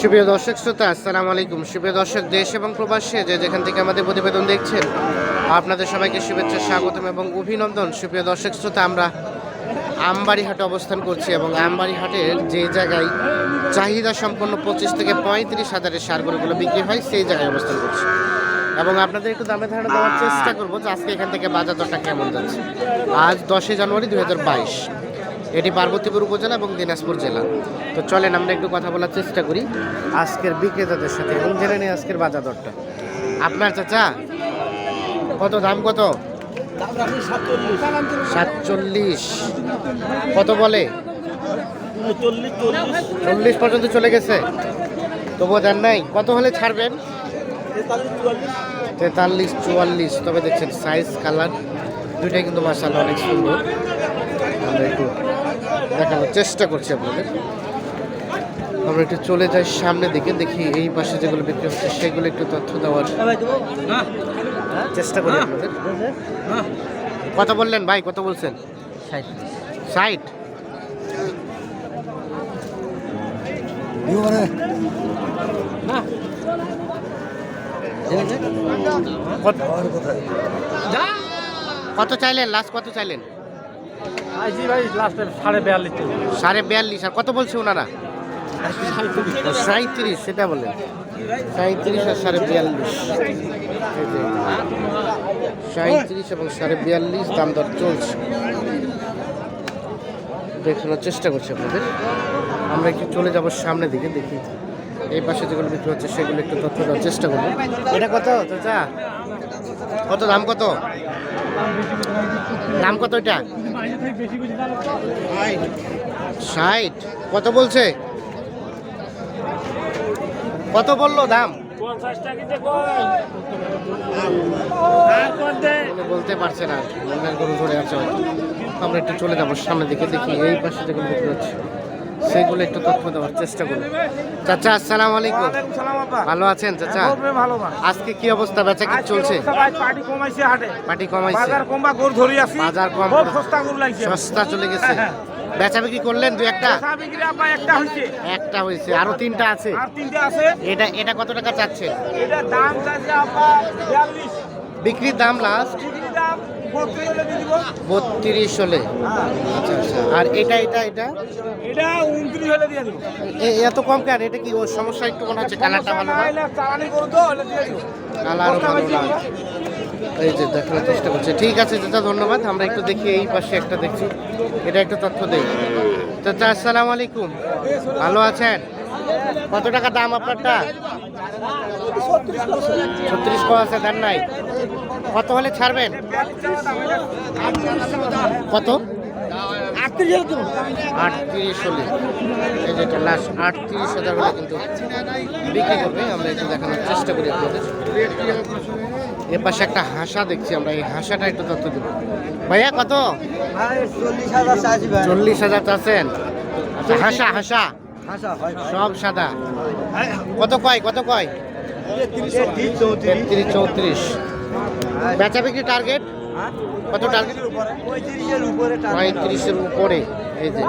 সুপ্রিয় দর্শক শ্রোতা, আসসালামু আলাইকুম। সুপ্রিয় দর্শক, দেশ এবং প্রবাসে যে যেখান থেকে আমাদের প্রতিবেদন দেখছেন, আপনাদের সবাইকে শুভেচ্ছা, স্বাগতম এবং অভিনন্দন। সুপ্রিয় দর্শক শ্রোতা, আমরা আমবাড়ি হাটে অবস্থান করছি এবং আমবাড়ি হাটের যে জায়গায় চাহিদা সম্পন্ন পঁচিশ থেকে পঁয়ত্রিশ হাজারের সারগুলোগুলো বিক্রি হয়, সেই জায়গায় অবস্থান করছি। এবং আপনাদের একটু দামে ধারণা দেওয়ার চেষ্টা করব যে আজকে এখান থেকে বাজার দরটা কেমন যাচ্ছে। আজ দশই জানুয়ারি দু হাজার বাইশ। এটি পার্বতীপুর উপজেলা এবং দিনাজপুর জেলা। তো চলেন আমরা একটু কথা বলার চেষ্টা করি আজকের বিক্রেতাদের সাথে এবং জেনে নিই আজকের বাজার দরটা। আপনার চাচা, কত দাম কত? সাতচল্লিশ। কত বলে? চল্লিশ পর্যন্ত চলে গেছে। তবুও দেন নাই। কত হলে ছাড়বেন? তেতাল্লিশ, চুয়াল্লিশ। তবে দেখছেন সাইজ কালার দুইটাই কিন্তু মাসাল অনেক সুন্দর। আমরা একটু দেখানোর চেষ্টা করছি আপনাদের। আমরা একটু চলে যাই সামনে দিকে দেখি এই পাশে যেগুলো বিক্রি হচ্ছে সেগুলো একটু তথ্য দেওয়ার চেষ্টা করি আপনাদের। কত বললেন ভাই কত বলছেন? ষাট। কত- কত চাইলেন? লাস্ট কত চাইলেন? আইজি ভাই লাস্টে সাড়ে বিয়াল্লিশ সাড়ে বিয়াল্লিশ, আর কত বলছে ওনারা? সাঁত্রিশ সেটা বলেন। সাঁত্রিশ আর সাড়ে বিয়াল্লিশ। সাঁত্রিশ এবং সাড়ে বিয়াল্লিশ, দাম দর চলছে। দেখানোর চেষ্টা করছি আপনাদের। আমরা একটু চলে যাব সামনের দিকে, দেখি। এই পাশে যেগুলো বিক্রি হচ্ছে, সেগুলো একটু তথ্য দেওয়ার চেষ্টা করব। এটা কত, চাচা? কত, দাম কত? দাম কত এটা ষাট। কত বলছে? কত বলল দাম? বলতে পারছে না। গরু ধরে আছে। আমরা একটু চলে যাব, সামনের দিকে দেখি। এই পাশে দেখুন বিক্রি হচ্ছে সেগুলো একটু তথ্য দেওয়ার চেষ্টা করব চাচা আসসালাম আলাইকুম। ভালো আছেন চাচা? ভালো আজকে কি অবস্থা? বেচা কি চলছে? পার্টি কমাইছে হাটে। পাটি কমাইছে। বাজার কমবা গরু ধরি আছি। বাজার কম। সস্তা গরু লাগছে। সস্তা চলে গেছে। বেচা বিক্রি করলেন দু একটা? একটা হয়েছে আরও তিনটা আছে? আর তিনটে আছে। এটা এটা কত টাকা এটা দাম আপনার বিক্রির দাম লাস্ট বত্রিশ হলে। আচ্ছা আচ্ছা আর এটা এটা এটা? এটা উনত্রিশ হলে দিয়ে দিব। এ- এত কম কেন? এটা কি ওর সমস্যা একটু মনে হচ্ছে? কালারটা ভালো না? কালারও ভালো না। এই যে দেখানোর চেষ্টা করছে। ঠিক আছে চাচা ধন্যবাদ। আমরা একটু দেখি এই পাশে একটা দেখছি। এটা একটু তথ্য দেই। চাচা আসসালামু আলাইকুম। ভালো আছেন? কত টাকা দাম আপনারটা? ছত্রিশ কো আছে দেন নাই। কত হলে ছাড়বেন? কত? আটত্রিশ হলে। এই যেটা লাস্ট আটত্রিশ হাজার হলে কিন্তু বিক্রি করবে। আমরা একটু দেখানোর চেষ্টা করি আপনাদের। এর পাশে একটা হাসা দেখছি আমরা এই হাসাটা একটু তথ্য দেবো। ভাইয়া কত? চল্লিশ হাজার চাচ্ছেন? আচ্ছা হাসা হাসা। সব সাদা। কত কয় কত কয়? তেত্রিশ চৌত্রিশ। বেচা বিক্রি টার্গেট কত টার্গেট পঁয়ত্রিশের উপরে। এই যে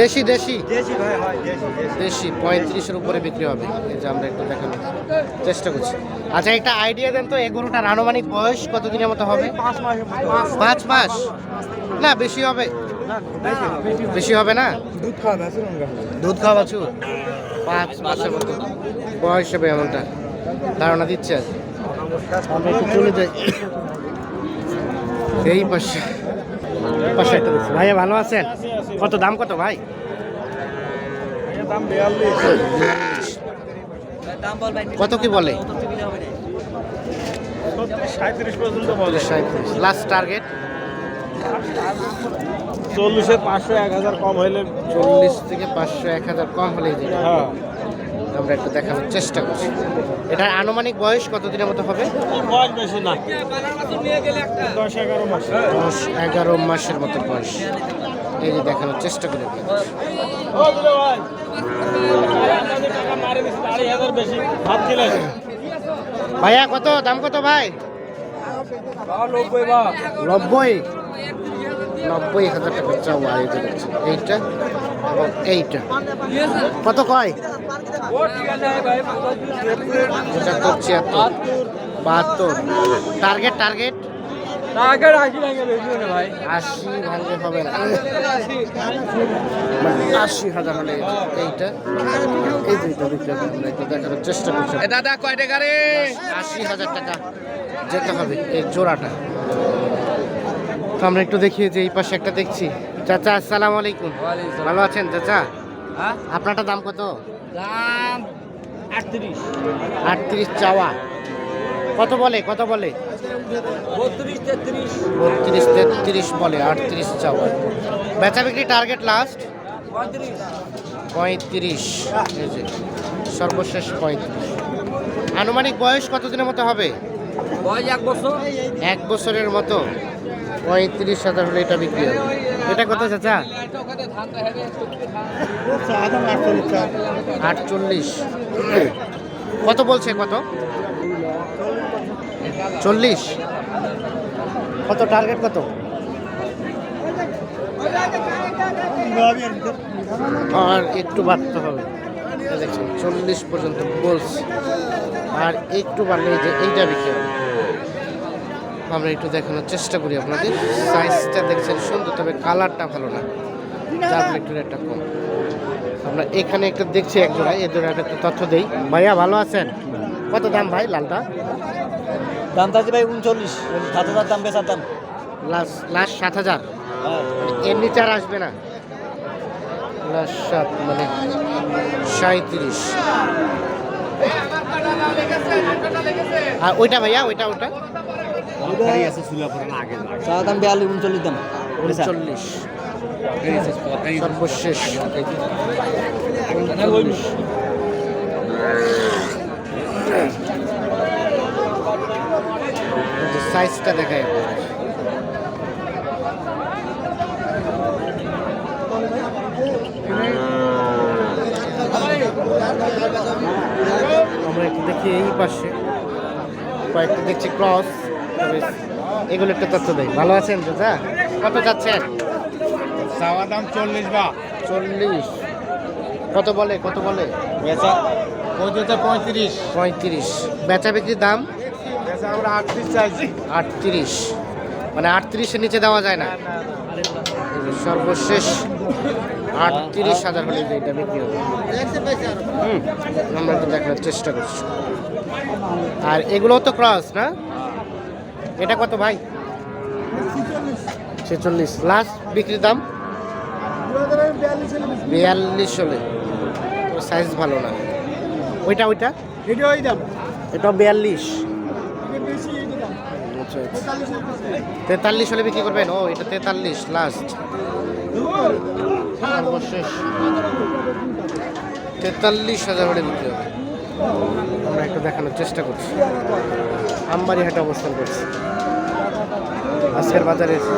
দেশি দেশি? দেশি দেশি দেশি দেশি পঁয়ত্রিশের উপরে বিক্রি হবে। এই যে আমরা একটু দেখানোর চেষ্টা করছি। আচ্ছা একটা আইডিয়া দেন তো এই গরুটার আনুমানিক বয়স কতদিনের মতো হবে? পাঁচ মাস পাঁচ মাস? না বেশি হবে। বেশি হবে না? দুধ খাওয়া আছে দুধ খাওয়া বাছুর? পাঁচ মাসের মতো। বয়স হবে এমনটা। ধারণা দিচ্ছে আমরা একটু চলে যাই। এই পাশে। পাশে একটা দেখছি। ভাইয়া ভালো আছেন? কত দাম কত ভাই? কত কি বলে? সাঁত্রিশ পর্যন্ত বলে। লাস্ট টার্গেট চল্লিশের পাঁচশো এক হাজার কম হইলে চল্লিশ থেকে পাঁচশো এক হাজার কম হলেই দিন হ্যাঁ। আমরা একটু দেখানোর চেষ্টা করছি। এটার আনুমানিক বয়স কতদিনের মতো হবে? বয়স বেশি না। দশ এগারো মাস। দশ এগারো মাসের মতো বয়স। এই যে দেখানোর চেষ্টা করি ভাইয়া কত? দাম কত ভাই? নব্বই বা নব্বই হাজার টাকা চাওয়া এই যে এইটা এবং এইটা। কত কয়? পঁচাত্তর ছিয়াত্তর বাহাত্তর। Target target? আশি ভাঙলে হবে না। মানে আশি হাজার হলে এইটা। এই দুইটা বিক্রি একটু দেখানোর চেষ্টা করছি। দাদা কয় টাকা রে? আশি হাজার টাকা যেতে হবে এই জোড়াটা। তো আমরা একটু দেখি যে এই পাশে একটা দেখছি। চাচা আসসালামু আলাইকুম। ভালো আছেন চাচা? হ্যাঁ? আপনারটা দাম কত? দাম আটত্রিশ। আটত্রিশ চাওয়া। কত বলে? কত বলে? বত্রিশ তেত্রিশ। বলে আটত্রিশ চাওয়া। বেচা বিক্রি টার্গেট লাস্ট পঁয়ত্রিশ। পঁয়ত্রিশ। সর্বশেষ পঁয়ত্রিশ। আনুমানিক বয়স কতদিনের মতো হবে? বয়স এক বছর। এক বছরের মতো। পঁয়ত্রিশ হাজার হলে এটা বিক্রি হবে। এটা কত চাচা? আটচল্লিশ। কত বলছে কত? চল্লিশ। কত টার্গেট কত? আর একটু বাড়তে হবে। চল্লিশ পর্যন্ত বলছে। আর একটু বাড়লে এইটা বিক্রি হবে। আমরা একটু দেখানোর চেষ্টা করি আপনাদের। সাইজটা দেখছেন সুন্দর তবে কালারটা ভালো না। একটু রেটটা কম। আমরা এখানে একটা দেখছি এক জোড়া এই জোড়াটা একটু তথ্য দেই। ভাইয়া ভালো আছেন? কত দাম ভাই লালটা? দাম থাকছে ভাই উনচল্লিশ। সাত হাজার দাম বেচার দাম। লাস্ট লাস্ট সাত হাজার? এর নিচে আর আসবে না? লাস্ট সাত মানে সাঁত্রিশ আর ওইটা ভাইয়া ওইটা ওইটা? দাম বিয়াল্লিশ উনচল্লিশ দাম। উনচল্লিশ। সর্বশেষ। উনচল্লিশ। এই সাইজটা দেখায় আমরা একটু দেখি এই পাশে। কয়েকটা দেখছি ক্রস এগুলো একটা তথ্য দেয় ভালো আছেন দাদা কত যাচ্ছেন? চাওয়া দাম চল্লিশ বা। চল্লিশ। কত বলে কত বলে? বেচা পঁয়ত্রিশ পঁয়ত্রিশ। পঁয়ত্রিশ। বেচা বিক্রির দাম? আমরা আটত্রিশ চাইছি। আটত্রিশ। মানে আটত্রিশের নিচে দেওয়া যায় না? সর্বশেষ আটত্রিশ হাজার হলে এটা বিক্রি হবে। হুম আমরা একটু দেখার চেষ্টা করছি। আর এগুলো তো ক্রস না? এটা কত ভাই? ছেচল্লিশ। লাস্ট বিক্রির দাম? বিয়াল্লিশ হলে। সাইজ ভালো না। ওইটা ওইটা? এটা ওই দাম এটা বিয়াল্লিশ। আচ্ছা আচ্ছা। তেতাল্লিশ হলে বিক্রি করবেন? ও, এটা তেতাল্লিশ লাস্ট সর্বশেষ। তেতাল্লিশ হাজার হলে বিক্রি হবে। আমরা একটু দেখানোর চেষ্টা করছি। আমবাড়ি হাটে অবস্থান করছি। আজকের বাজারের আহ,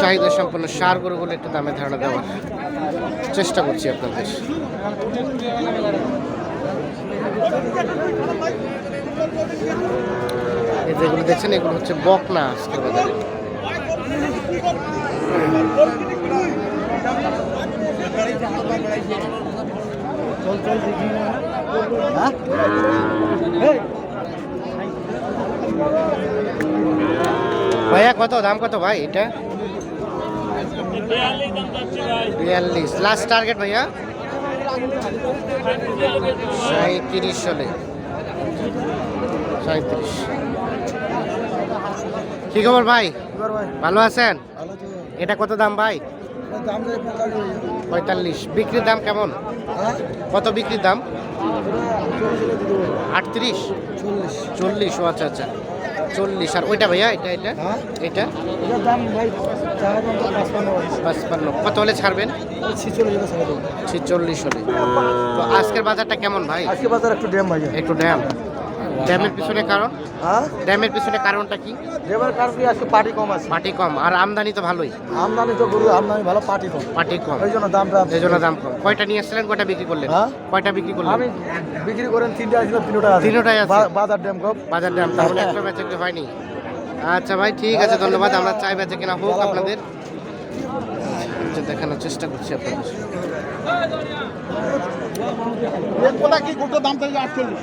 চাহিদা সম্পন্ন সার গরুগুলো একটু দামে ধারণা দেওয়ার চেষ্টা করছি আপনাদের। যেগুলো দেখছেন এগুলো হচ্ছে বকনা আজকের বাজারে। ভাইয়া কত? দাম কত ভাই এটা? বিয়াল্লিশ। লাস্ট টার্গেট ভাইয়া? সাঁত্রিশ সালে সাঁত্রিশ কি খবর ভাই? ভালো আছেন? এটা কত দাম ভাই? পঁয়তাল্লিশ বিক্রির দাম কেমন? কত বিক্রির দাম? আটত্রিশ? চল্লিশ। চল্লিশ ও আচ্ছা আচ্ছা। চল্লিশ। আর ওইটা ভাইয়া এটা এটা? এটা? পাঁচপান্ন কত হলে ছাড়বেন? ছিচল্লিশ হলে তো আজকের বাজারটা কেমন ভাই? আজকে বাজার একটু ড্যাম ভাই একটু ড্যাম। ড্যামের পিছনে কারণ? হ্যাঁ ড্যামের পিছনে কারণটা কি? ড্যামের কারণ কি? আজকে পার্টি কম আছে। পাটি কম। আর আমদানি তো ভালোই। আমদানি তো গরু আমদানি ভালো পার্টি কম। পাটি কম। ওই জন্য দামটা এই জন্য দাম কম। কয়টা নিয়ে আসছিলেন কয়টা বিক্রি করলেন? হ্যাঁ? কয়টা বিক্রি করলেন? আমি বিক্রি করেন তিনটা আসলে তিনটা আছে। তিনটাই আছে। বাজার ড্যাম কম। বাজার দাম তাহলে একটা বেচে কি হয়নি। আচ্ছা ভাই ঠিক আছে ধন্যবাদ। আমরা চাই বেচে কিনা হোক আপনাদের। দেখানোর চেষ্টা করছি আপনাদের। কোটা কি গোটা দাম থেকে আটচল্লিশ?